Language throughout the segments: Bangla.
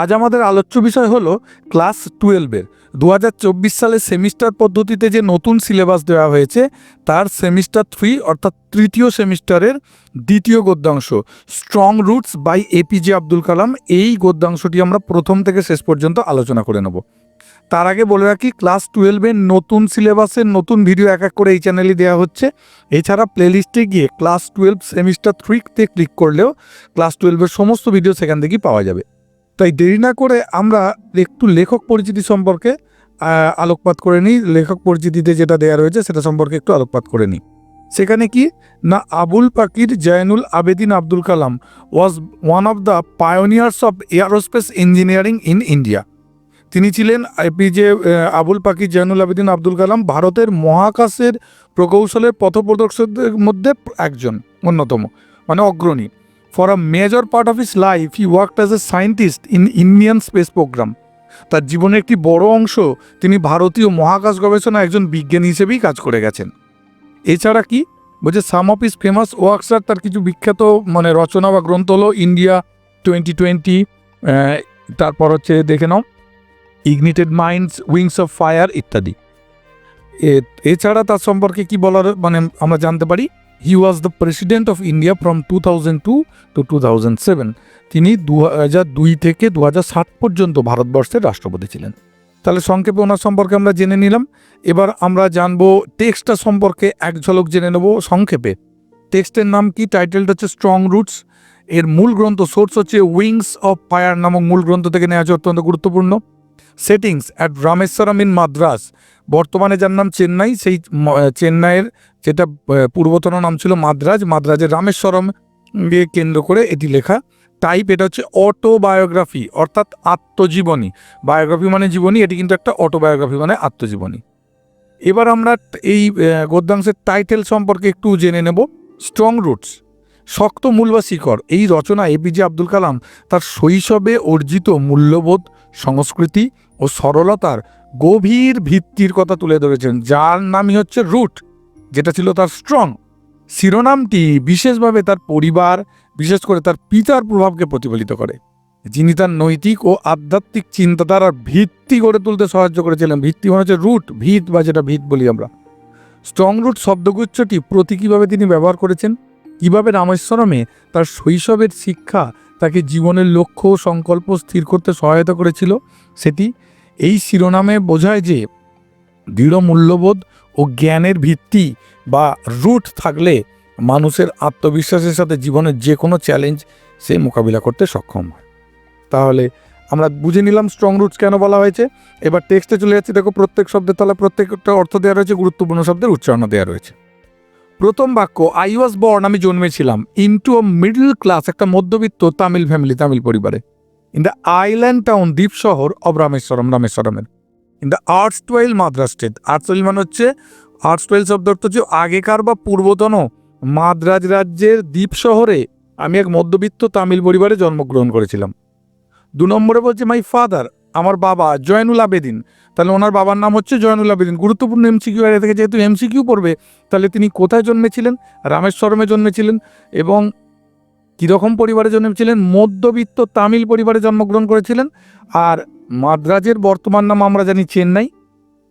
আজ আমাদের আলোচ্য বিষয় হল ক্লাস টুয়েলভের দু হাজার চব্বিশ সালে সেমিস্টার পদ্ধতিতে যে নতুন সিলেবাস দেওয়া হয়েছে, তার সেমিস্টার থ্রি অর্থাৎ তৃতীয় সেমিস্টারের দ্বিতীয় গদ্যাংশ strong roots by APJ Abdul Kalam এই গদ্যাংশটি আমরা প্রথম থেকে শেষ পর্যন্ত আলোচনা করে নেব। তার আগে বলে রাখি, ক্লাস টুয়েলভের নতুন সিলেবাসের নতুন ভিডিও এক এক করে এই চ্যানেলে দেওয়া হচ্ছে। এছাড়া প্লেলিস্টে গিয়ে ক্লাস টুয়েলভ সেমিস্টার থ্রিতে ক্লিক করলেও ক্লাস টুয়েলভের সমস্ত ভিডিও সেখান থেকেই পাওয়া যাবে। তাই দেরি না করে আমরা একটু লেখক পরিচিতি সম্পর্কে আলোকপাত করে নিই। লেখক পরিচিতিতে যেটা দেওয়া রয়েছে সেটা সম্পর্কে একটু আলোকপাত করে নিই। সেখানে কি? না, Abul Pakir Jainulabdeen Abdul Kalam was one of the pioneers of aerospace engineering in India তিনি ছিলেন এপিজে আবুল পাকির জয়নুল আবেদিন আব্দুল কালাম ভারতের মহাকাশের প্রকৌশলের পথপ্রদর্শকদের মধ্যে একজন, অন্যতম মানে অগ্রণী। For a major part of his life he worked as a scientist in Indian space program তার জীবনের একটি বড় অংশ তিনি ভারতীয় মহাকাশ গবেষণা একজন বিজ্ঞানী হিসেবেই কাজ করে গেছেন। এছাড়া কি? বলছে some of his famous works আর তার কিছু বিখ্যাত মানে রচনা বা গ্রন্থ হলো ইন্ডিয়া টোয়েন্টি টোয়েন্টি তারপর হচ্ছে দেখে নাও ignited minds wings of fire ইত্যাদি। এছাড়া তার সম্পর্কে কি বলার মানে আমরা জানতে পারি? He was the president of India from two thousand two to two thousand seven তিনি দু হাজার দুই থেকে দু হাজার সাত পর্যন্ত ভারতবর্ষের রাষ্ট্রপতি ছিলেন। তাহলে সংক্ষেপে ওনার সম্পর্কে আমরা জেনে নিলাম। এবার আমরা জানব টেক্সটটা সম্পর্কে এক ঝলক জেনে নেব সংক্ষেপে। টেক্সটের নাম কি? টাইটেলটা হচ্ছে স্ট্রং রুটস এর মূল গ্রন্থ সোর্স হচ্ছে উইংস অফ ফায়ার নামক মূল গ্রন্থ থেকে নেওয়া হচ্ছে অত্যন্ত গুরুত্বপূর্ণ। Settings at Rameswaram in Madras. বর্তমানে যার নাম চেন্নাই, সেই চেন্নাইয়ের যেটা পূর্বতন নাম ছিল মাদ্রাজ, মাদ্রাজের রামেশ্বরম কে কেন্দ্র করে এটি লেখা। টাইপ এটা হচ্ছে অটোবায়োগ্রাফি অর্থাৎ আত্মজীবনী। বায়োগ্রাফি মানে জীবনী, এটি কিন্তু একটা অটোবায়োগ্রাফি মানে আত্মজীবনী। এবার আমরা এই গদ্যাংশের টাইটেল সম্পর্কে একটু জেনে নেব। স্ট্রং রুটস শক্ত মূল বা শিকড় এই রচনা এপিজে আব্দুল কালাম তার শৈশবে অর্জিত মূল্যবোধ, সংস্কৃতি ও সরলতার গভীর ভিত্তির কথা তুলে ধরেছেন, যার নামই হচ্ছে রুট, যেটা ছিল তার স্ট্রং। শিরোনামটি বিশেষভাবে তার পরিবার, বিশেষ করে তার পিতার প্রভাবকে প্রতিফলিত করে। যিনি তার নৈতিক ও আধ্যাত্মিক চিন্তাধারার ভিত্তি গড়ে তুলতে সাহায্য করেছিলেন, ভিত্তি মানে হচ্ছে রুট, ভিত বা যেটা ভিত বলি আমরা। স্ট্রং রুট শব্দগুচ্ছটি প্রতীকীভাবে তিনি ব্যবহার করেছেন? কীভাবে রামেশ্বরমে তার শৈশবের শিক্ষা তাকে জীবনের লক্ষ্য ও সংকল্প স্থির করতে সহায়তা করেছিল? সেটি এই শিরোনামে বোঝায় যে দৃঢ় মূল্যবোধ ও জ্ঞানের ভিত্তি বা রুট থাকলে মানুষের আত্মবিশ্বাসের সাথে জীবনের যে কোনো চ্যালেঞ্জ সে মোকাবিলা করতে সক্ষম হয়। তাহলে আমরা বুঝে নিলাম স্ট্রং রুটস কেন বলা হয়েছে। এবার টেক্সটে চলে যাচ্ছি। দেখো প্রত্যেক শব্দের তাহলে প্রত্যেকটা অর্থ দেওয়া রয়েছে, গুরুত্বপূর্ণ শব্দের উচ্চারণ দেওয়া রয়েছে। প্রথম বাক্য আই ওয়াজ বর্ন আমি জন্মেছিলাম ইন্টু আ মিডল ক্লাস একটা মধ্যবিত্ত তামিল ফ্যামিলি তামিল পরিবারে। ইন দ্য আইল্যান্ড টাউন দ্বীপ শহর of Rameswaram রামেশ্বরমের in the erstwhile Madras state erstwhile মানে হচ্ছে আর্টস টুয়েল শব্দ অর্থ হচ্ছে আগেকার বা পূর্বতন মাদ্রাজ রাজ্যের দ্বীপ শহরে আমি এক মধ্যবিত্ত তামিল পরিবারে জন্মগ্রহণ করেছিলাম। দু নম্বরে বলছে মাই ফাদার আমার বাবা জয়নুল আবেদিন। তাহলে ওনার বাবার নাম হচ্ছে জয়নুল আবেদিন। গুরুত্বপূর্ণ এমসিকিউ এর থেকে যেহেতু এমসিকিউ পড়বে, তাহলে তিনি কোথায় জন্মেছিলেন? রামেশ্বরমে জন্মেছিলেন এবং কীরকম পরিবারে জন্মেছিলেন? মধ্যবিত্ত তামিল পরিবারে জন্মগ্রহণ করেছিলেন। আর মাদ্রাজের বর্তমান নাম আমরা জানি চেন্নাই।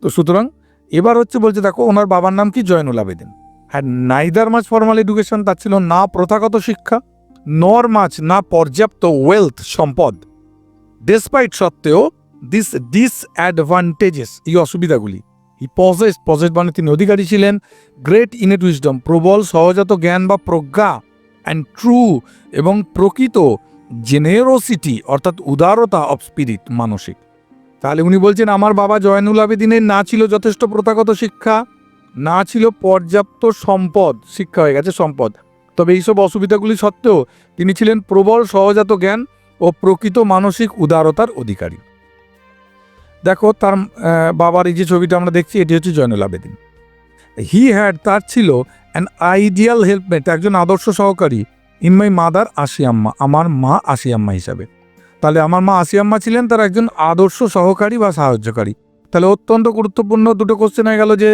তো সুতরাং এবার হচ্ছে বলছে, দেখো, ওনার বাবার নাম কি? জয়নুল আবেদিন। হ্যাঁ নাইদার মাছ ফর্মাল এডুকেশন তার ছিল না প্রথাগত শিক্ষা, নর মাছ না পর্যাপ্ত ওয়েলথ সম্পদ। ডেসপাইট সত্ত্বেও দিস ডিসঅ্যাডভান্টেজেস এই অসুবিধাগুলি ই পজেস পজেস মানে তিনি অধিকারী ছিলেন। গ্রেট ইনেট উইজডম প্রবল, সহজাত জ্ঞান বা প্রজ্ঞা। অ্যান্ড ট্রু এবং প্রকৃত জেনেরোসিটি অর্থাৎ উদারতা অফ স্পিরিট মানসিক। তাহলে উনি বলছেন, আমার বাবা জয়নুল আবেদিনের না ছিল যথেষ্ট প্রথাগত শিক্ষা, না ছিল পর্যাপ্ত সম্পদ, শিক্ষা হয়ে গেছে সম্পদ। তবে এইসব অসুবিধাগুলি সত্ত্বেও তিনি ছিলেন প্রবল সহজাত জ্ঞান ও প্রকৃত মানসিক উদারতার অধিকারী। দেখো, তার বাবার এই যে ছবিটা আমরা দেখছি, এটি হচ্ছে জয়নুল আবেদিন। হি হ্যাড তার ছিল অ্যান আইডিয়াল হেল্পমেট একজন আদর্শ সহকারী। ইন মাই মাদার আশিয়াম্মা আমার মা আশিয়াম্মা হিসাবে। তাহলে আমার মা আসিয়াম্মা ছিলেন, তার একজন আদর্শ সহকারী বা সাহায্যকারী। তাহলে অত্যন্ত গুরুত্বপূর্ণ দুটো কোশ্চেন হয়ে গেল যে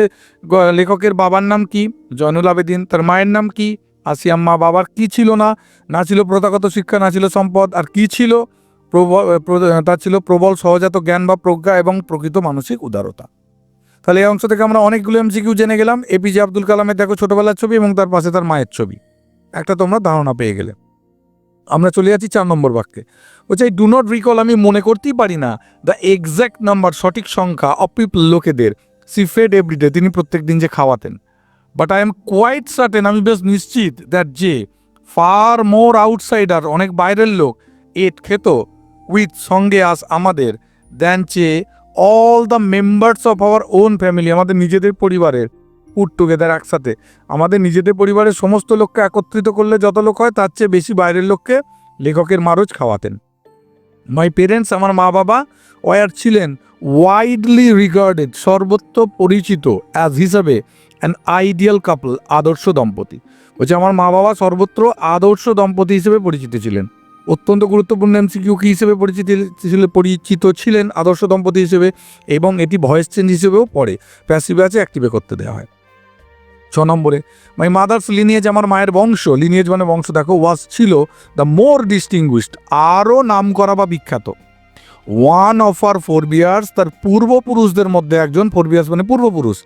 লেখকের বাবার নাম কি, জয়নুল আবেদিন, তার মায়ের নাম কি, আসিয়াম্মা বাবার কি ছিল না না ছিল প্রথাগত শিক্ষা, না ছিল সম্পদ, আর কি ছিল প্রবল তার ছিল প্রবল, সহজাত জ্ঞান বা প্রজ্ঞা এবং প্রকৃত মানসিক উদারতা। তাহলে এই অংশ থেকে আমরা অনেকগুলো এমসিকিউ জেনে গেলাম। এপিজে আব্দুল কালামের দেখো ছোটবেলার ছবি এবং তার পাশে তার মায়ের ছবি। একটা তোমরা ধারণা পেয়ে গেলে। আমরা চলে যাচ্ছি চার নম্বর বাক্যে। বলছে ডু নট রিকল আমি মনে করতেই পারি না। দ্য এক্স্যাক্ট নাম্বার সঠিক সংখ্যা অফ পিপল লোকেদের, সি ফেড এভরিডে তিনি প্রত্যেক দিন যে খাওয়াতেন। But I am quite certain আমি বেশ নিশ্চিত দ্যাট যে ফার মোর আউটসাইডার অনেক বাইরের লোক, এট খেত উইথ সঙ্গে আস আমাদের দেন চে all the members of our own family আমাদের নিজেদের পরিবারের পুট টুগেদার একসাথে। আমাদের নিজেদের পরিবারের সমস্ত লোককে একত্রিত করলে যত লোক হয়, তার চেয়ে বেশি বাইরের লোককে লেখকের মারজ খাওয়াতেন। মাই পেরেন্টস আমার মা বাবা, ওয়ার ছিলেন ওয়াইডলি রিগার্ডেড সর্বত্র পরিচিত অ্যাজ হিসাবে অ্যান আইডিয়াল কাপল আদর্শ দম্পতি। বলছে, আমার মা বাবা সর্বত্র আদর্শ দম্পতি হিসেবে পরিচিত ছিলেন। অত্যন্ত গুরুত্বপূর্ণ এমসিকিউ কি হিসেবে পরিচিত পরিচিত ছিলেন? আদর্শ দম্পতি হিসেবে এবং এটি ভয়েস চেঞ্জ হিসেবেও পড়ে। প্যাসিভে আছে, অ্যাক্টিভে করতে দেওয়া হয়। ছ নম্বরে মাই মাদার্স লিনিয়েজ আমার মায়ের বংশ। লিনিয়েজ মানে বংশ, দেখো ওয়াজ ছিল দ্য মোর ডিস্টিংগুইশড আরও নাম করা বা বিখ্যাত। One of our forebears তার পূর্বপুরুষদের মধ্যে একজন ফোর বিয়ার্স মানে পূর্বপুরুষ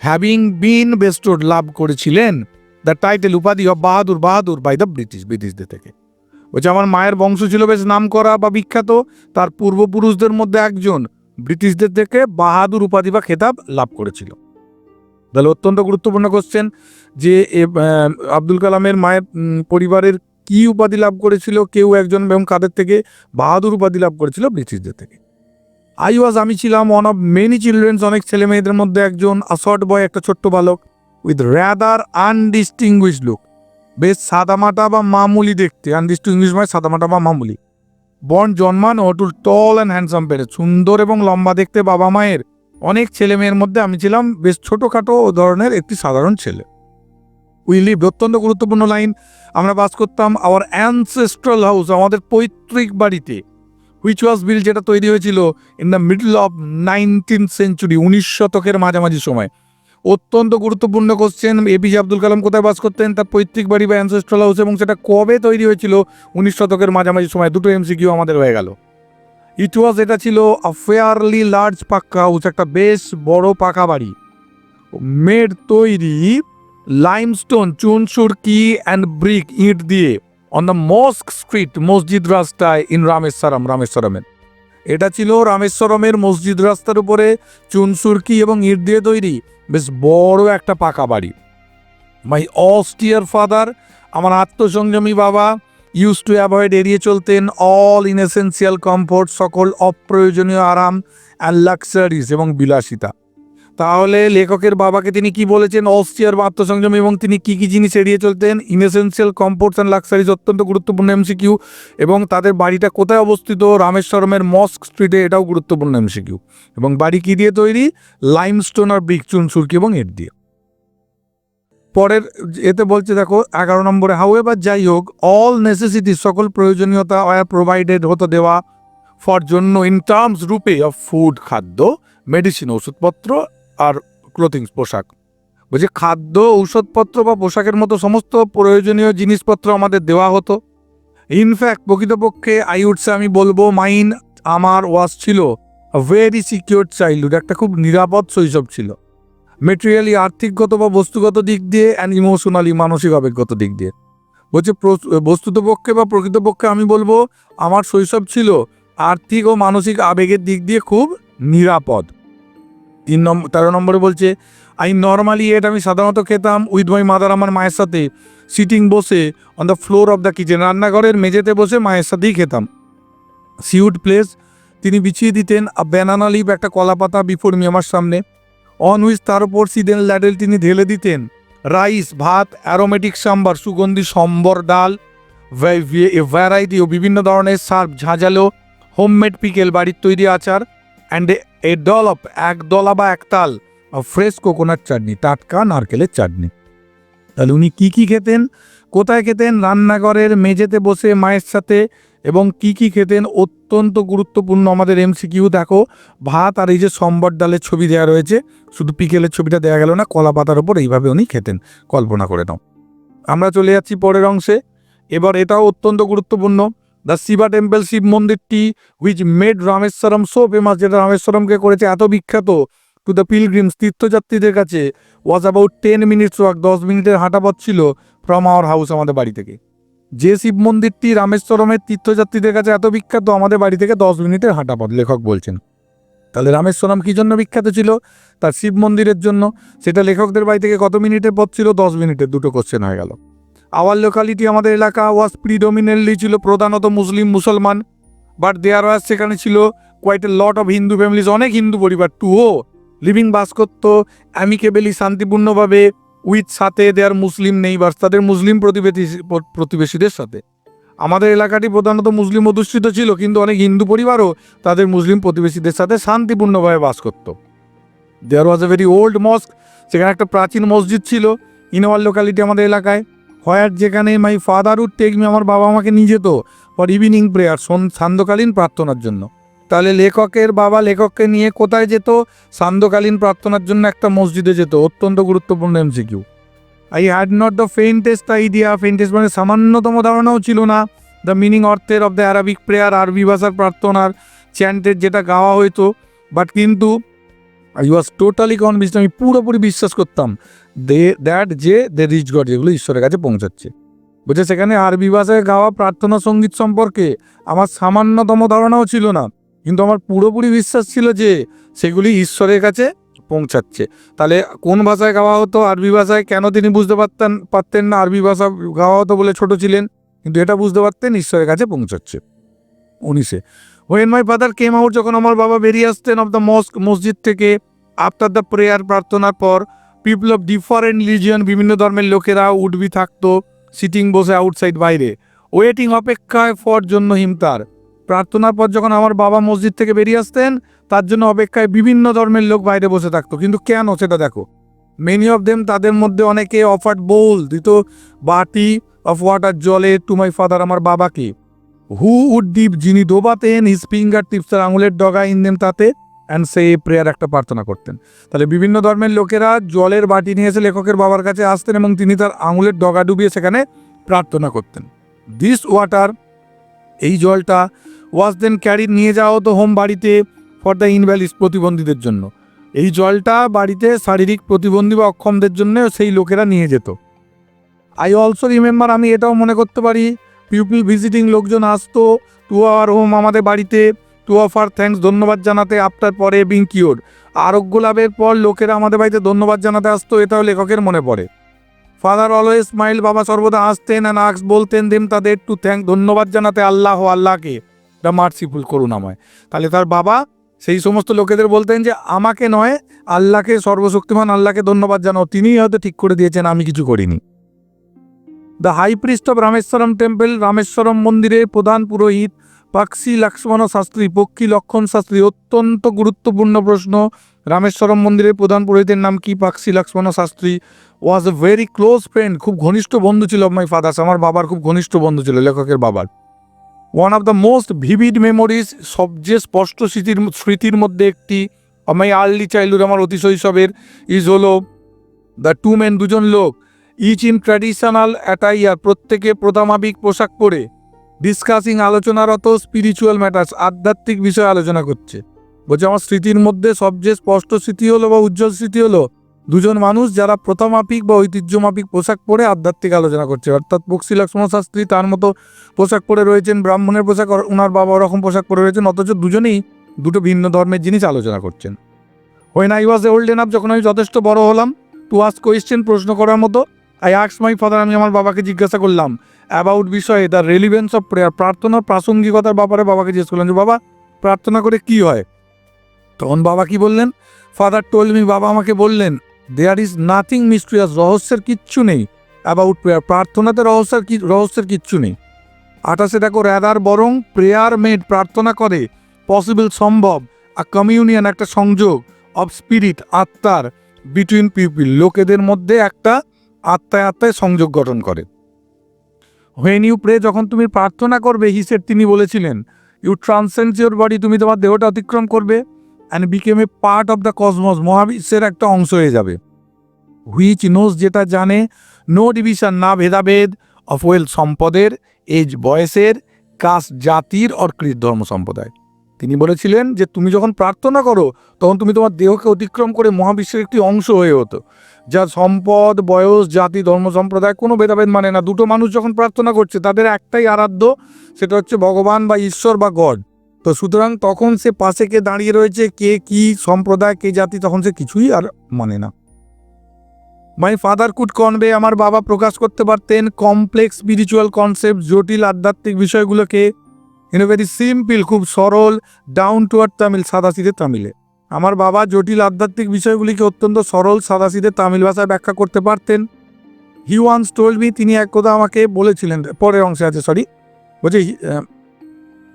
হ্যাভিং বিন বেস্টোড লাভ করেছিলেন। দ্য টাইটেল উপাধি of Bahadur Bahadur by the British ব্রিটিশদের থেকে। বলছে আমার মায়ের বংশ ছিল বেশ নাম করা বা বিখ্যাত, তার পূর্বপুরুষদের মধ্যে একজন ব্রিটিশদের থেকে বাহাদুর উপাধি বা খেতাব লাভ করেছিল। তাহলে অত্যন্ত গুরুত্বপূর্ণ কোশ্চেন যে আব্দুল কালামের মায়ের পরিবারের কি উপাধি লাভ করেছিল? কেউ একজন এবং কাদের থেকে বাহাদুর উপাধি লাভ করেছিল? ব্রিটিশদের থেকে। আই ওয়াজ আমি ছিলাম ওয়ান অফ মেনি চিলড্রেন্স অনেক ছেলে মেয়েদের মধ্যে একজন আসট বয় একটা ছোট্ট বালক উইথ র্যাদার আনডিস্টিংগুইশ লুক বেশ সাদামাটা বা মামুলি দেখতে। অ্যান্ড দিস টু ইংলিশ মানে সাদামাটা বা মামুলি। বর্ন জন্মানো টু টল অ্যান্ড হ্যান্ডসাম পেরে। সুন্দর এবং লম্বা দেখতে বাবা মায়ের। অনেক ছেলে মেয়ের মধ্যে আমি ছিলাম বেশ ছোটোখাটো ধরনের একটি সাধারণ ছেলে। উই লিভ অত্যন্ত গুরুত্বপূর্ণ লাইন আমরা বাস করতাম আওয়ার অ্যানসেস্ট্রাল হাউস আমাদের পৈতৃক বাড়িতে হুইচ ওয়াজ বিল যেটা তৈরি হয়েছিল in the middle of nineteen century উনিশ শতকের মাঝামাঝি সময়। অত্যন্ত গুরুত্বপূর্ণ কোশ্চেন এপিজে আব্দুল কালাম কোথায় বাস করতেন? তার পৈতৃক বাড়ি বা অ্যানসেস্ট্রাল হাউস এবং সেটা কবে তৈরি হয়েছিল? উনিশ শতকের মাঝামাঝি সময়। দুটো এমসিকিউ আমাদের হয়ে গেল। ইট ওয়াজ এটা ছিল ফেয়ারলি লার্জ পাক্কা হাউস একটা বেশ বড় পাকা বাড়ি। মেড তৈরি লাইমস্টোন চুন, সুরকি অ্যান্ড ব্রিক ইট দিয়ে অন দ্য মস্ক স্ট্রিট মসজিদ রাস্তায় ইন রামেশ্বরম রামেশ্বরমের এটা ছিল রামেশ্বরমের মসজিদ রাস্তার উপরে চুনসুরকি এবং ইট দিয়ে তৈরি। বেশ বড় একটা পাকা বাড়ি। মাই অস্টিয়ার ফাদার আমার আত্মসংযমী বাবা ইউজ টু অ্যাভয়েড এড়িয়ে চলতেন অল ইনএসেন্সিয়াল কমফোর্ট সকল অপ্রয়োজনীয় আরাম অ্যান্ড লাক্সারিজ এবং বিলাসিতা। তাহলে লেখকের বাবাকে তিনি কি বলেছেন? অস্টিয়ার বা আত্মসংযম এবং তিনি কি কি জিনিস এড়িয়ে চলতেন? ইনএসেন্সিয়াল কমফোর্টস অ্যান্ড লাক্সারিজ অত্যন্ত গুরুত্বপূর্ণ এমসিকিউ এবং তাদের বাড়িটা কোথায় অবস্থিত? রামেশ্বরমের মস্ক স্ট্রিটে এটাও গুরুত্বপূর্ণ এমসিকিউ এবং বাড়ি কি দিয়ে তৈরি? লাইমস্টোন আর ব্রিক চুন সুরকি এবং এর দিয়ে। পরের এতে বলছে, দেখো, এগারো নম্বরে হাউ এবার যাই হোক অল নেসেসিটি সকল প্রয়োজনীয়তা আর প্রোভাইডেড হতো দেওয়া ফর জন্য ইন টার্মস রূপে অফ ফুড খাদ্য মেডিসিন ওষুধপত্র আর ক্লোথিংস পোশাক। বলছে, খাদ্য, ঔষধপত্র বা পোশাকের মতো সমস্ত প্রয়োজনীয় জিনিসপত্র আমাদের দেওয়া হতো। ইনফ্যাক্ট প্রকৃতপক্ষে আই উডসে আমি বলব মাইন আমার ওয়াজ ছিল ভেরি সিকিউর চাইল্ডহুড একটা খুব নিরাপদ শৈশব ছিল। মেটেরিয়ালি আর্থিকগত বা বস্তুগত দিক দিয়ে অ্যান্ড ইমোশনালি মানসিক আবেগগত দিক দিয়ে। বলছে বস্তুতপক্ষে বা প্রকৃতপক্ষে আমি বলব, আমার শৈশব ছিল আর্থিক ও মানসিক আবেগের দিক দিয়ে খুব নিরাপদ। তিন নম্বর, তেরো নম্বরে বলছে আই নর্মালি এট আমি সাধারণত খেতাম উইথ মাই মাদার আমার মায়ের সাথে সিটিং বসে on the floor of the kitchen রান্নাঘরের মেঝেতে বসে মায়ের সাথেই খেতাম। সিউড প্লেস তিনি বিছিয়ে দিতেন ব্যানানা লিপ একটা কলা পাতা বিফোর মি আমার সামনে। অন উইচ তার উপর সিদেন ল্যাডেল তিনি ঢেলে দিতেন। রাইস ভাত অ্যারোমেটিক সাম্বার সুগন্ধি, সম্বর, ডাল ভ্যারাইটি ও বিভিন্ন ধরনের সার্ভ ঝাঁঝালো হোমমেড পিকেল বাড়ির তৈরি আচার অ্যান্ড এ ডলপ এক দলা বা একতাল ফ্রেশ কোকোনাট চাটনি, টাটকা নারকেলের চাটনি। তাহলে উনি কী কী খেতেন? কোথায় খেতেন? রান্নাঘরের মেঝেতে বসে মায়ের সাথে, এবং কি কি খেতেন? অত্যন্ত গুরুত্বপূর্ণ আমাদের এমসিকিউ দেখো, ভাত আর এই যে সম্বর ডালের ছবি দেওয়া রয়েছে, শুধু পিকেলের ছবিটা দেওয়া গেল না, কলা পাতার ওপর এইভাবে উনি খেতেন। কল্পনা করে নাও। আমরা চলে যাচ্ছি পরের অংশে। এবার এটাও অত্যন্ত গুরুত্বপূর্ণ। দ্য শিবা টেম্পল শিব মন্দিরটি which made Rameswaram so famous যেটা রামেশ্বরমকে করেছে এত বিখ্যাত টু দ্য পিলগ্রিমস তীর্থযাত্রীদের কাছে was about ten minutes walk দশ মিনিটের হাঁটা পথ ছিল ফ্রম আওয়ার হাউস আমাদের বাড়ি থেকে। যে শিব মন্দিরটি রামেশ্বরমের তীর্থযাত্রীদের কাছে এত বিখ্যাত, আমাদের বাড়ি থেকে দশ মিনিটের হাঁটা পথ, লেখক বলছেন। তাহলে রামেশ্বরম কী জন্য বিখ্যাত ছিল? তার শিব মন্দিরের জন্য। সেটা লেখকদের বাড়ি থেকে কত মিনিটের পথ ছিল? দশ মিনিটের, দুটো কোশ্চেন হয়ে গেল। আওয়ার লোকালিটি আমাদের এলাকা ওয়াজ প্রিডোমিনেন্টলি ছিল প্রধানত মুসলিম, মুসলমান বাট দেয়ার ওয়াজ সেখানে ছিল quite a lot of Hindu families অনেক হিন্দু পরিবার টু ও লিভিং বাস করতো অ্যামিকেবেলি শান্তিপূর্ণভাবে উইথ সাথে দেয়ার মুসলিম নেইবার্স তাদের মুসলিম প্রতিবেশী, প্রতিবেশীদের সাথে। আমাদের এলাকাটি প্রধানত মুসলিম অধ্যুষিত ছিল, কিন্তু অনেক হিন্দু পরিবারও তাদের মুসলিম প্রতিবেশীদের সাথে শান্তিপূর্ণভাবে বাস করত দেয়ার ওয়াজ এ ভেরি ওল্ড মস্ক সেখানে একটা প্রাচীন মসজিদ ছিল ইন আওয়ার লোকালিটি আমাদের এলাকায়। হয়ার যেখানে my father would take me, আমার বাবা আমাকে নিয়ে যেত। ফর ইভিনিং প্রেয়ার সান্ধ্যকালীন প্রার্থনার জন্য। তাহলে লেখকের বাবা লেখককে নিয়ে কোথায় যেত? সান্ধ্যকালীন প্রার্থনার জন্য একটা মসজিদে যেত, অত্যন্ত গুরুত্বপূর্ণ MCQ I had not the faintest idea faintest মানে সামান্যতম ধারণাও ছিল না। দ্য মিনিং অর্থের অফ দ্য অ্যারাবিক প্রেয়ার আরবি ভাষার প্রার্থনার চ্যান্টের যেটা গাওয়া হইতো। বাট কিন্তু আই ওয়াজ টোটালি কনভিন্সড আমি পুরোপুরি বিশ্বাস করতাম দে, দ্যাট যে, দে রিচ গড, যেগুলো ঈশ্বরের কাছে পৌঁছাচ্ছে। বলছে, সেখানে আরবি ভাষায় গাওয়া প্রার্থনা সংগীত সম্পর্কে আমার সামান্যতম ধারণাও ছিল না। কিন্তু আমার পুরোপুরি বিশ্বাস ছিল যে সেগুলি ঈশ্বরের কাছে পৌঁছাচ্ছে। তাহলে কোন ভাষায় গাওয়া হতো, আরবি ভাষায় কেন তিনি বুঝতে পারতেন পারতেন না? আরবি ভাষা গাওয়া হতো বলে ছোট ছিলেন, কিন্তু এটা বুঝতে পারতেন ঈশ্বরের কাছে পৌঁছাচ্ছে। উনিশে when my father came out যখন আমার বাবা বেরিয়ে আসতেন অফ দ্য মস্ক মসজিদ থেকে আফটার দ্য প্রেয়ার প্রার্থনার পর পিপল অফ ডিফারেন্ট রিলিজিয়ন বিভিন্ন ধর্মের লোকেরা উঠবি থাকতো সিটিং বসে আউটসাইড বাইরে। ওয়েটিং অপেক্ষায় ফর জন্য হিমতার। প্রার্থনার পর যখন আমার বাবা মসজিদ থেকে বেরিয়ে আসতেন, তার জন্য অপেক্ষায় বিভিন্ন ধর্মের লোক বাইরে বসে থাকতো। কিন্তু কেন সেটা দেখো। মেনি অফ দেম তাদের মধ্যে অনেকে অফার্ড বোল দিত বাটি অফ ওয়াটার জলে টু মাই ফাদার আমার বাবাকে। হু উড ডিপ যিনি ডোবাতেন হিজ ফিঙ্গার টিপসের আঙুলের ডগা ইন দেম তাতে। অ্যান্ড সে প্রেয়ার একটা প্রার্থনা করতেন। তাহলে বিভিন্ন ধর্মের লোকেরা জলের বাটি নিয়ে এসে লেখকের বাবার কাছে আসতেন এবং তিনি তার আঙুলের ডগা ডুবিয়ে সেখানে প্রার্থনা করতেন। দিস ওয়াটার এই জলটা ওয়াশ দেন ক্যারি নিয়ে যাওয়া হতো হোম বাড়িতে ফর দ্য ইনভ্যালিস প্রতিবন্ধীদের জন্য। এই জলটা বাড়িতে শারীরিক প্রতিবন্ধী বা অক্ষমদের জন্য সেই লোকেরা নিয়ে যেত। আই অলসো রিমেম্বার আমি এটাও মনে করতে পারি পিউপিল ভিজিটিং লোকজন আসতো টু আওয়ার হোম আমাদের বাড়িতে টু অফার থ্যাঙ্কস ধন্যবাদ জানাতে আফটার পরে বিং কিওর আরোগ্য লাভের পর লোকেরা আমাদের বাড়িতে ধন্যবাদ জানাতে আসতো, এটাও লেখকের মনে পড়ে। ফাদার অলওয়েজ স্মাইল বাবা সর্বদা আসতেন অ্যান্ড আক্স বলতেন দেম তাদের টু থ্যাঙ্ক ধন্যবাদ জানাতে আল্লাহ আল্লাহকে। দ্য মার্সিফুল করুন আমায়। তাহলে তার বাবা সেই সমস্ত লোকেদের বলতেন যে, আমাকে নয়, আল্লাহকে সর্বশক্তিমান, আল্লাহকে ধন্যবাদ জানাও। তিনিই হয়তো ঠিক করে দিয়েছেন, আমি কিছু করিনি। The high priest of Rameswaram temple Rameswaram মন্দিরের প্রধান পুরোহিত পাক্ষি লক্ষ্মণ শাস্ত্রী, পক্ষী, লক্ষণ শাস্ত্রী, অত্যন্ত গুরুত্বপূর্ণ প্রশ্ন। রামেশ্বরম মন্দিরের প্রধান পুরোহিতের নাম কি? Pakshi, Lakshmana Sastry was a very close friend খুব ঘনিষ্ঠ বন্ধু ছিল মাই ফাদার্স আমার বাবার খুব ঘনিষ্ঠ বন্ধু ছিল, লেখকের বাবার। One of the most vivid memories সবচেয়ে স্পষ্ট স্মৃতির স্মৃতির মধ্যে একটি মাই আর্লি চাইল্ডহুড আমার অতি শৈশবের ইজ হলো দ্য টু মেন দুজন লোক। ইচ ইন ট্র্যাডিশনাল অ্যাটাইয়ার প্রত্যেকে প্রথামাবিক পোশাক পরে। ডিসকাসিং আলোচনারত স্পিরিচুয়াল ম্যাটার্স আধ্যাত্মিক বিষয়ে আলোচনা করছে। বলছে, আমার স্মৃতির মধ্যে সবচেয়ে স্পষ্ট স্মৃতি হলো বা উজ্জ্বল স্মৃতি হলো দুজন মানুষ যারা প্রথামাপিক বা ঐতিহ্যমাপিক পোশাক পরে আধ্যাত্মিক আলোচনা করছে। অর্থাৎ বক্সি লক্ষ্মণ শাস্ত্রী তার মতো পোশাক পরে রয়েছেন, ব্রাহ্মণের পোশাক ওনার বাবা ওরকম পোশাক পরে রয়েছেন, অথচ দুজনেই দুটো ভিন্ন ধর্মের জিনিস আলোচনা করছেন। When I was old enough যখন আমি যথেষ্ট বড় হলাম টু আস কোয়েশ্চেন প্রশ্ন করার মতো আই আক্স মাই ফাদার আমি আমার বাবাকে জিজ্ঞাসা করলাম অ্যাবাউট বিষয়ে দ্য রেলিভেন্স অফ প্রেয়ার প্রার্থনার প্রাসঙ্গিকতার ব্যাপারে বাবাকে জিজ্ঞেস করলেন যে, বাবা, প্রার্থনা করে কি হয়? তখন বাবা কি বললেন? ফাদার টোল্ড মি বাবা আমাকে বললেন দেয়ার ইজ নাথিং মিস্ট্রিয়াস রহস্যের কিচ্ছু নেই। অ্যাবাউট প্রেয়ার প্রার্থনাতে রহস্যের কি, রহস্যের কিচ্ছু নেই। আঠাশে দেখো র্যাদার বরং প্রেয়ার মেড প্রার্থনা করে পসিবল সম্ভব আ কমিউনিয়ন একটা সংযোগ অফ স্পিরিট আত্মার বিটুইন পিপিল লোকেদের মধ্যে একটা আত্মায় আত্মায় সংযোগ গঠন করে। হোয়েন ইউ প্রে যখন তুমি প্রার্থনা করবে হিসের তিনি বলেছিলেন ইউ ট্রান্সেন্স ইউর বডি তুমি তোমার দেহটা অতিক্রম করবে and became a part of the cosmos মহাবিশ্বের একটা অংশ হয়ে যাবে। হুইচ নোজ যেটা জানে নো ডিভিশন না ভেদাভেদ অফ ওয়েল সম্পদের এজ বয়সের কাস্ট জাতির অর কৃত ধর্ম, সম্প্রদায়। তিনি বলেছিলেন যে, তুমি যখন প্রার্থনা করো, তখন তুমি তোমার দেহকে অতিক্রম করে মহাবিশ্বের একটি অংশ হয়ে হতো যা সম্পদ, বয়স, জাতি, ধর্ম, সম্প্রদায় কোনো ভেদাভেদ মানে না। দুটো মানুষ যখন প্রার্থনা করছে, তাদের একটাই আরাধ্য, সেটা হচ্ছে ভগবান বা ঈশ্বর বা গড। তো সুতরাং তখন সে পাশে কে দাঁড়িয়ে রয়েছে, কে কি সম্প্রদায়, কে জাতি, তখন সে কিছুই আর মানে না। মাই ফাদার কুড কনবে আমার বাবা প্রকাশ করতে পারতেন কমপ্লেক্স স্পিরিচুয়াল কনসেপ্ট জটিল আধ্যাত্মিক বিষয়গুলোকে। ইন ভেরি সিম্পল খুব সরল ডাউন টু আর্থ তামিল, সাদাসিধে তামিলে। আমার বাবা জটিল আধ্যাত্মিক বিষয়গুলিকে অত্যন্ত সরল, সাদাসিধে তামিল ভাষায় ব্যাখ্যা করতে পারতেন। হি ওয়ান্স টোল্ড মি তিনি এক কথা আমাকে বলেছিলেন, পরের অংশে আছে সরি বলছে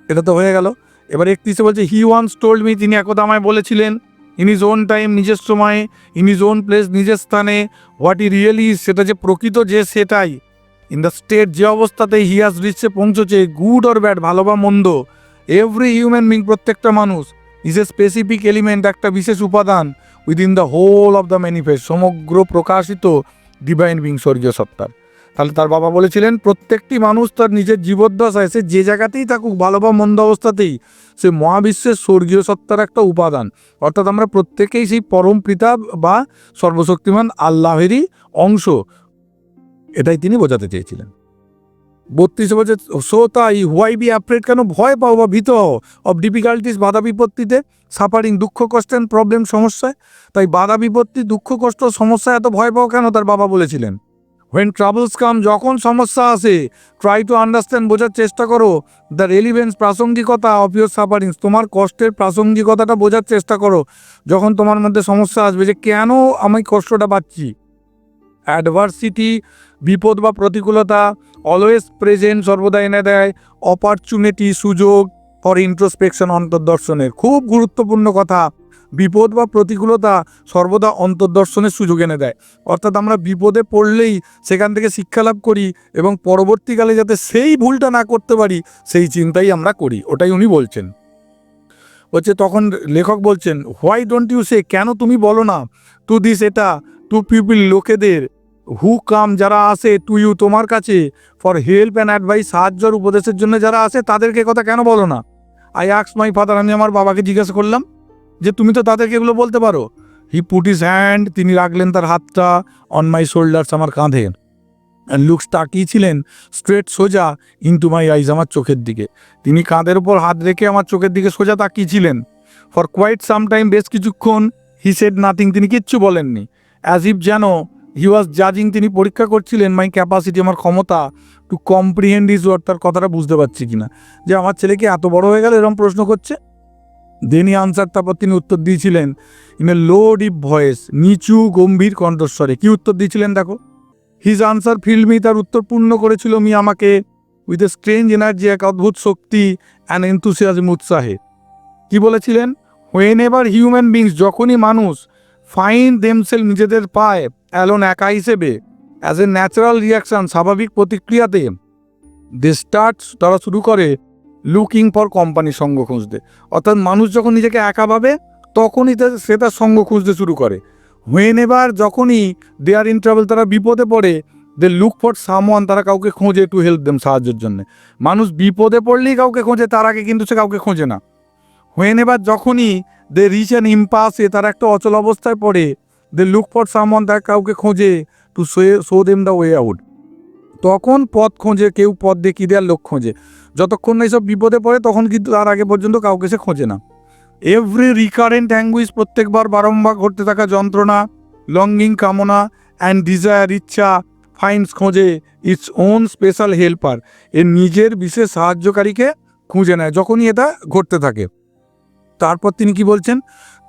এটা তো হয়ে গেল। এবার একত্রিশে বলছে হি ওয়ান্স টোল্ড মি তিনি একদা আমায় বলেছিলেন ইন ইজ ওন টাইম নিজের সময়ে ইন ইজ ওন প্লেস নিজের স্থানে হোয়াট ই রিয়েলি সেটা যে প্রকৃত যে সেটাই। ইন দ্য স্টেট যে অবস্থাতে হি হাজ রিচে পৌঁছেছে গুড অর ব্যাড ভালো বা মন্দ। এভরি হিউম্যান বিং প্রত্যেকটা মানুষ ইজ এ স্পেসিফিক এলিমেন্ট একটা বিশেষ উপাদান within the whole of the manifest সমগ্র প্রকাশিত ডিভাইন বিং স্বর্গীয় সত্তার। তাহলে তার বাবা বলেছিলেন, প্রত্যেকটি মানুষ তার নিজের জীবদ্দশায় সে যে জায়গাতেই থাকুক, ভালো বা মন্দ অবস্থাতেই, সে মহাবিশ্বের স্বর্গীয় সত্তার একটা উপাদান। অর্থাৎ আমরা প্রত্যেকেই সেই পরম পিতা বা সর্বশক্তিমান আল্লাহেরই অংশ। এটাই তিনি বোঝাতে চেয়েছিলেন। বত্রিশে বছর সো তাই হোয়াই বি অ্যাফ্রেড কেন ভয় পাও বা ভীত হও? অফ ডিফিকাল্টিস বাধা বিপত্তিতে সাফারিং দুঃখ, কষ্ট অ্যান্ড প্রবলেম সমস্যায়। তাই বাধা বিপত্তি, দুঃখ, কষ্ট, সমস্যায় এত ভয় পাও কেন? তার বাবা বলেছিলেন। হোয়েন ট্রাভেলস কাম যখন সমস্যা আসে ট্রাই টু আন্ডারস্ট্যান্ড বোঝার চেষ্টা করো। দ্য রেলিভেন্স প্রাসঙ্গিকতা অফ ইউর সাফারিংস তোমার কষ্টের প্রাসঙ্গিকতাটা বোঝার চেষ্টা করো। যখন তোমার মধ্যে সমস্যা আসবে যে, কেন আমি কষ্টটা পাচ্ছি? অ্যাডভার্সিটি বিপদ বা প্রতিকূলতা অলওয়েজ প্রেজেন্ট সর্বদা এনে দেয় অপরচুনিটি সুযোগ ফর ইন্ট্রোস্পেকশন অন্তর্দর্শনের। খুব গুরুত্বপূর্ণ কথা। বিপদ বা প্রতিকূলতা সর্বদা অন্তর্দর্শনের সুযোগ এনে দেয়। অর্থাৎ আমরা বিপদে পড়লেই সেখান থেকে শিক্ষা লাভ করি এবং পরবর্তীকালে যাতে সেই ভুলটা না করতে পারি, সেই চিন্তাই আমরা করি। ওটাই উনি বলছেন। হচ্ছে তখন লেখক বলছেন হোয়াই ডোন্ট ইউ সে কেন তুমি বলো না? টু দিস এটা টু পিপিল লোকেদের হু কাম যারা আসে টু ইউ তোমার কাছে ফর হেল্প অ্যান্ড অ্যাডভাইস সাহায্য আর উপদেশের জন্য যারা আসে তাদেরকে কথা কেন বলো না? আই আক্স মাই ফাদার আমি আমার বাবাকে জিজ্ঞাসা করলাম যে তুমি তো তাদেরকে এগুলো বলতে পারো। হি পুট ইস হ্যান্ড তিনি রাখলেন তার হাতটা অন মাই শোল্ডার্স আমার কাঁধে। লুকস তাকিয়েছিলেন স্ট্রেট সোজা ইন্টু মাই আইজ আমার চোখের দিকে। তিনি কাঁধের উপর হাত রেখে আমার চোখের দিকে সোজা তাকিয়েছিলেন ফর কোয়াইট সাম টাইম বেশ কিছুক্ষণ হি সেড নাথিং তিনি কিচ্ছু বলেননি। অ্যাজ ইফ যেন হি ওয়াজ জাজিং তিনি পরীক্ষা করছিলেন মাই ক্যাপাসিটি আমার ক্ষমতা টু কম্প্রিহেন্ড ইজ ওয়ার্ড তার কথাটা বুঝতে পারছি কিনা। যে আমার ছেলেকে এত বড় হয়ে গেল, এরকম প্রশ্ন করছে। দেনি আনসার তারপর তিনি উত্তর দিয়েছিলেন in a low deep voice নিচু, গম্ভীর কণ্ঠস্বরে। কি উত্তর দিয়েছিলেন, দেখো? হিজ আনসার ফিল্মি তার উত্তর পূর্ণ করেছিল মি আমাকে উইথ এ স্ট্রেঞ্জ এনার্জি এক অদ্ভুত শক্তি অ্যান্ড এনথুসিয়াজম উৎসাহে। কি বলেছিলেন? হোয়েন এভার হিউম্যান বিংস যখনই মানুষ ফাইন দেমসেল নিজেদের পায় অ্যালোন একা হিসেবে অ্যাজ এ ন্যাচারাল রিয়াকশান স্বাভাবিক প্রতিক্রিয়াতে দে স্টার্ট তারা শুরু করে লুকিং ফর কোম্পানি সঙ্গ খুঁজতে। অর্থাৎ মানুষ যখন নিজেকে একা ভাবে, তখনই সে তার সঙ্গ খুঁজতে শুরু করে। হোয়েন এবার যখনই দে আর ইন ট্রাভেল তারা বিপদে পড়ে দে লুক ফর সামওয়ান তারা কাউকে খোঁজে টু হেল্প দেম সাহায্যের জন্য। মানুষ বিপদে পড়লেই কাউকে খোঁজে, তার আগে কিন্তু সে কাউকে খোঁজে না। হোয়েন এবার যখনই দে রিচ অ্যান ইম্পাসে তারা একটা অচল অবস্থায় পড়ে দে লুক ফর সামন তার কাউকে খোঁজে to show them the way out তখন পথ খোঁজে, কেউ পথ দেখিয়ে দেওয়ার লোক খোঁজে। যতক্ষণ না এইসব বিপদে পড়ে, তখন কিন্তু তার আগে পর্যন্ত কাউকে সে খোঁজে না। এভরি রিকারেন্ট অ্যাঙ্গুইজ প্রত্যেকবার বারম্বার ঘটতে থাকা যন্ত্রণা লঙ্গিং কামনা অ্যান্ড ডিজায়ার ইচ্ছা ফাইন্স খোঁজে ইটস ওন স্পেশাল হেল্পার এর নিজের বিশেষ সাহায্যকারীকে খুঁজে নেয়, যখনই এটা ঘটতে থাকে। তারপর তিনি কি বলছেন?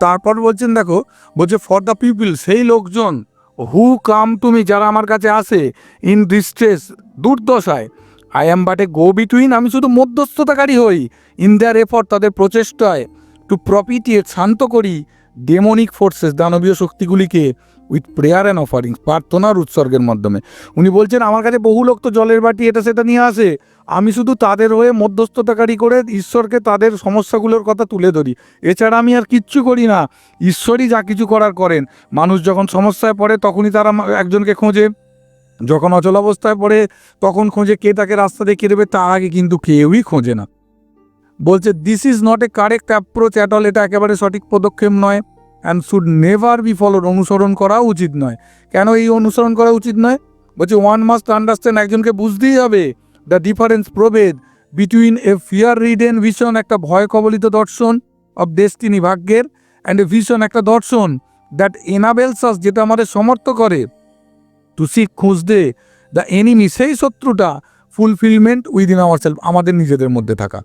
তারপর বলছেন, দেখো, বলছে ফর দ্য পিপল সেই লোকজন হু কাম তুমি যারা আমার কাছে আসে in distress দুর্দশায়। I am but a go between আমি শুধু মধ্যস্থতাকারী হই। ইন দেয়ার এফর্ট তাদের প্রচেষ্টায়। টু প্রপিটিয়েট শান্ত করি। ডেমনিক ফোর্সেস দানবীয় শক্তিগুলিকে উইথ প্রেয়ার অ্যান্ড অফারিংস প্রার্থনার উৎসর্গের মাধ্যমে। উনি বলছেন, আমার কাছে বহু লোক তো জলের বাটি এটা সেটা নিয়ে আসে। আমি শুধু তাদের হয়ে মধ্যস্থতাকারী করে ঈশ্বরকে তাদের সমস্যাগুলোর কথা তুলে ধরি। এছাড়া আমি আর কিচ্ছু করি না। ঈশ্বরই যা কিছু করার করেন। মানুষ যখন সমস্যায় পড়ে, তখনই তারা একজনকে খোঁজে। যখন অচল অবস্থায় পড়ে, তখন খোঁজে কে তাকে রাস্তা দেখিয়ে দেবে, তার আগে কিন্তু কেউই খোঁজে না। বলছে this is not a correct approach at all এটা একেবারে সঠিক পদক্ষেপ নয় and should never be followed অনুসরণ করা উচিত নয়। কেন এই অনুসরণ করা উচিত নয়? বলছে ওয়ান মাস্ট আন্ডারস্ট্যান্ড একজনকে বুঝতেই হবে। দ্য ডিফারেন্স প্রভেদ between a fear ridden vision একটা ভয় কবলিত দর্শন অব ডেস্টিনি ভাগ্যের অ্যান্ড এ ভিশন একটা দর্শন দ্যাট এনাবেলস আস যেটা আমাদের সমর্থ করে টু সিক খুঁজতে। দ্য এনিমি সেই শত্রুটা ফুলফিলমেন্ট উইদিন আওয়ার সেলফ আমাদের নিজেদের মধ্যে থাকা।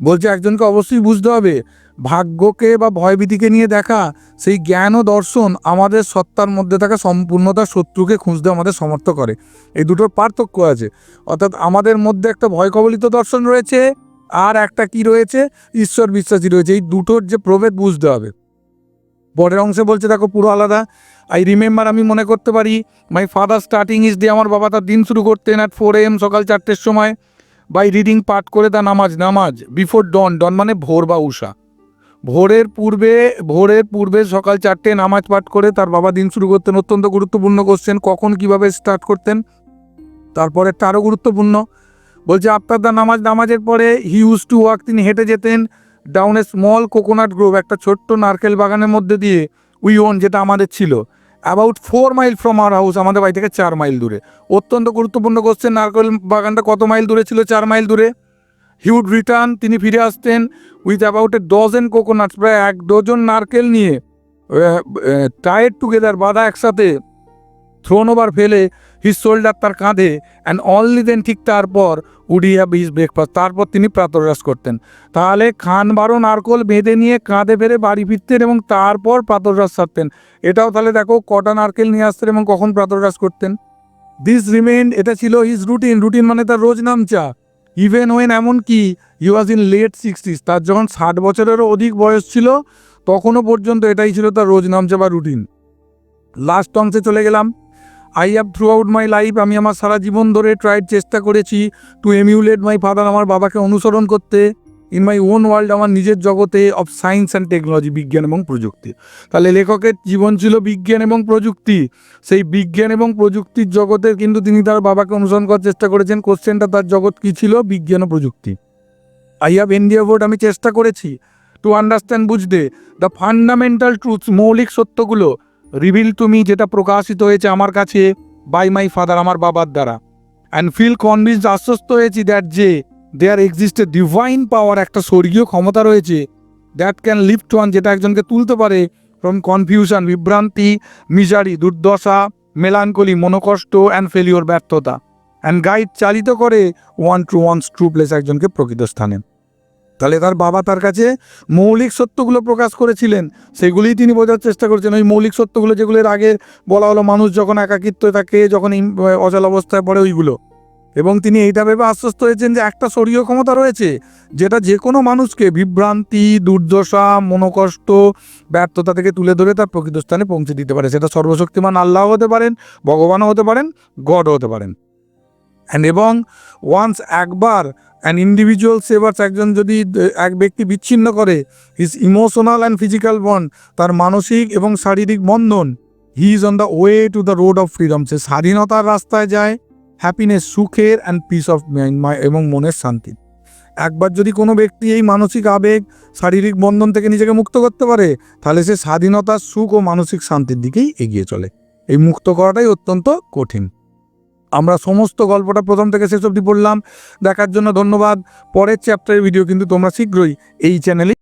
বলছে, একজনকে অবশ্যই বুঝতে হবে ভাগ্যকে বা ভয়ভীতিকে নিয়ে দেখা, সেই জ্ঞান ও দর্শন আমাদের সত্তার মধ্যে থাকা সম্পূর্ণতা শত্রুকে খুঁজতে আমাদের সমর্থ করে। এই দুটোর পার্থক্য আছে। অর্থাৎ আমাদের মধ্যে একটা ভয় কবলিত দর্শন রয়েছে, আর একটা কি রয়েছে? ঈশ্বর বিশ্বাসী রয়েছে। এই দুটোর যে প্রভেদ বুঝতে হবে। পরের অংশে বলছে, দেখো, পুরো আলাদা। আই রিমেম্বার আমি মনে করতে পারি my father starting his day আমার বাবা তার দিন শুরু করতেন অ্যাট ফোর এম সকাল চারটের সময়। বাই রিডিং পাঠ করে তা নামাজ নামাজ বিফোর ডন ডন মানে ভোর বা উষা। ভোরের পূর্বে ভোরের পূর্বে সকাল চারটে নামাজ পাঠ করে তার বাবা দিন শুরু করতেন অত্যন্ত গুরুত্বপূর্ণ কোশ্চেন কখন কীভাবে স্টার্ট করতেন? তারপরে আরও গুরুত্বপূর্ণ, বলছে আফটার দ্য নামাজ, নামাজের পরে হি ইউজ টু ওয়াক তিনি হেঁটে যেতেন down a small coconut grove একটা ছোট্ট নারকেল বাগানের মধ্যে দিয়ে উই ওন যেটা আমাদের ছিল about four mile from our house আমাদের বাড়ি থেকে চার মাইল দূরে। অত্যন্ত গুরুত্বপূর্ণ কোশ্চেন নারকেল বাগানটা কত মাইল দূরে ছিল? চার মাইল দূরে। হিউড রিটার্ন তিনি ফিরে আসতেন with about a dozen coconuts প্রায় এক ডজন নারকেল নিয়ে টায়ার টুগেদার বাঁধা একসাথে থ্রোন ওভার ফেলে হিজ শোল্ডার তার কাঁধে অ্যান্ড অনলি দেন ঠিক তারপর উডি হ্যাভ হিজ ব্রেকফাস্ট তারপর তিনি প্রাতরাস করতেন। তাহলে খান বারো নারকল বেঁধে নিয়ে কাঁধে ফেরে বাড়ি ফিরতেন এবং তারপর প্রাতরাস সারতেন। এটাও তাহলে দেখো কটা নারকেল নিয়ে আসতেন এবং কখন প্রাতরাস করতেন। দিস রিমেন্ড এটা ছিল হিজ রুটিন রুটিন মানে তার রোজ নামচা। ইভেন ওয়েন এমনকি কি he was in late sixties তার যখন ষাট বছরেরও অধিক বয়স ছিল, তখনও পর্যন্ত এটাই ছিল তার রোজ নামচা বা রুটিন লাস্ট অংশে চলে গেলাম। I have throughout my life আমি আমার সারা জীবন ধরে ট্রাইড চেষ্টা করেছি টু এমিউলেট মাই ফাদার আমার বাবাকে অনুসরণ করতে। ইন মাই ওন ওয়ার্ল্ড আমার নিজের জগতে অফ সায়েন্স অ্যান্ড টেকনোলজি বিজ্ঞান এবং প্রযুক্তি। তাহলে লেখকের জীবন ছিল বিজ্ঞান এবং প্রযুক্তি। সেই বিজ্ঞান এবং প্রযুক্তির জগতে কিন্তু তিনি তার বাবাকে অনুসরণ করার চেষ্টা করেছেন। কোশ্চেনটা তার জগৎ কী ছিল? বিজ্ঞান ও প্রযুক্তি। আই হ্যাভ ইন্ডিয়া ভোট আমি চেষ্টা করেছি টু আন্ডারস্ট্যান্ড বুঝতে। দ্য ফান্ডামেন্টাল ট্রুথস মৌলিক সত্যগুলো রিভিল টু মি যেটা প্রকাশিত হয়েছে আমার কাছে বাই মাই ফাদার আমার বাবার দ্বারা। অ্যান্ড ফিল কনভিন্স আশ্বস্ত হয়েছি দ্যাট যে দেয়ার এক্সিস্টে ডিভাইন পাওয়ার একটা স্বর্গীয় ক্ষমতা রয়েছে দ্যাট ক্যান লিফট ওয়ান যেটা একজনকে তুলতে পারে ফ্রম কনফিউশন বিভ্রান্তি মিজারি দুর্দশা মেলানকলি মনোকষ্ট অ্যান্ড ফেলিওর ব্যর্থতা অ্যান্ড গাইড চালিত করে one to one true place একজনকে প্রকৃত স্থানে। তাহলে তার বাবা তার কাছে মৌলিক সত্যগুলো প্রকাশ করেছিলেন, সেগুলিই তিনি বোঝার চেষ্টা করছেন। ওই মৌলিক সত্যগুলো যেগুলো এর আগে বলা হলো, মানুষ যখন একাকিত্ব থাকে, যখন অচল অবস্থায় পড়ে, ওইগুলো। এবং তিনি এইটা ভেবে আশ্বস্ত হয়েছেন যে একটা শরীয় ক্ষমতা রয়েছে, যেটা যে কোনো মানুষকে বিভ্রান্তি, দুর্দশা, মনোকষ্ট, ব্যর্থতা থেকে তুলে ধরে তার প্রকৃত স্থানে পৌঁছে দিতে পারে। সেটা সর্বশক্তিমান আল্লাহ হতে পারেন, ভগবানও হতে পারেন, গডও হতে পারেন। অ্যান্ড এবং ওয়ান্স একবার অ্যান ইন্ডিভিজুয়াল সেভার্স একজন যদি এক ব্যক্তি বিচ্ছিন্ন করে his emotional and physical bond তার মানসিক এবং শারীরিক বন্ধন he is on the way to the road of freedom সে স্বাধীনতার রাস্তায় যায় হ্যাপিনেস সুখের অ্যান্ড পিস অফ এবং মনের শান্তি। একবার যদি কোনো ব্যক্তি এই মানসিক আবেগ, শারীরিক বন্ধন থেকে নিজেকে মুক্ত করতে পারে, তাহলে সে স্বাধীনতার সুখ ও মানসিক শান্তির দিকেই এগিয়ে চলে। এই মুক্ত করাটাই অত্যন্ত কঠিন। আমরা সমস্ত গল্পটা প্রথম থেকে শেষ অবধি পড়লাম। দেখার জন্য ধন্যবাদ। পরের চ্যাপ্টারের ভিডিও কিন্তু তোমরা শীঘ্রই এই চ্যানেলে